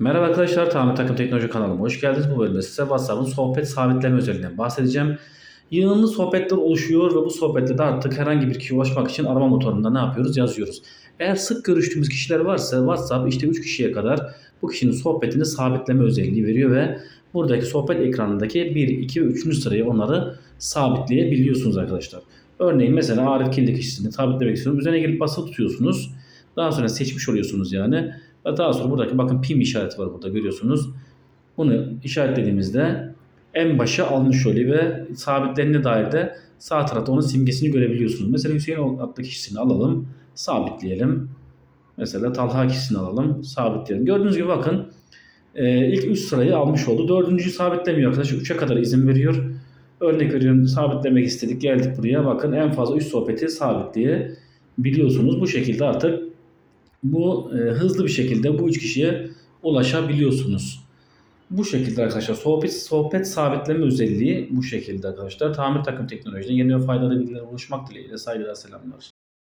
Merhaba arkadaşlar, Tamir Takım Teknoloji kanalıma hoş geldiniz. Bu bölümde size WhatsApp'ın sohbet sabitleme özelliğinden bahsedeceğim. Yığınlı sohbetler oluşuyor ve bu sohbetlerde artık herhangi bir kişiye ulaşmak için arama motorunda ne yapıyoruz? Yazıyoruz. Eğer sık görüştüğümüz kişiler varsa WhatsApp işte 3 kişiye kadar bu kişinin sohbetini sabitleme özelliği veriyor ve buradaki sohbet ekranındaki 1, 2 ve 3. sırayı onları sabitleyebiliyorsunuz arkadaşlar. Örneğin mesela Arif Kildi kişisini sabitlemek istiyorsunuz. Üzerine gelip basılı tutuyorsunuz. Daha sonra seçmiş oluyorsunuz yani. Ve daha sonra buradaki bakın pim işareti var burada görüyorsunuz. Bunu işaretlediğimizde en başa almış oluyor ve sabitlerine dair de sağ tarafta onun simgesini görebiliyorsunuz. Mesela Hüseyin adlı kişisini alalım, sabitleyelim. Mesela Talha kişisini alalım, sabitleyelim. Gördüğünüz gibi bakın e, ilk 3 sırayı almış oldu. Dördüncüyü sabitlemiyor arkadaşlar. 3'e kadar izin veriyor. Örnek veriyorum sabitlemek istedik. Geldik buraya. Bakın en fazla 3 sohbeti sabitleyebiliyorsunuz. Bu şekilde artık bu e, hızlı bir şekilde bu üç kişiye ulaşabiliyorsunuz. Bu şekilde arkadaşlar sohbet sohbet sabitleme özelliği bu şekilde arkadaşlar. Tamir takım teknolojide yeni ve faydalı bilgilere ulaşmak dileğiyle saygılar selamlar.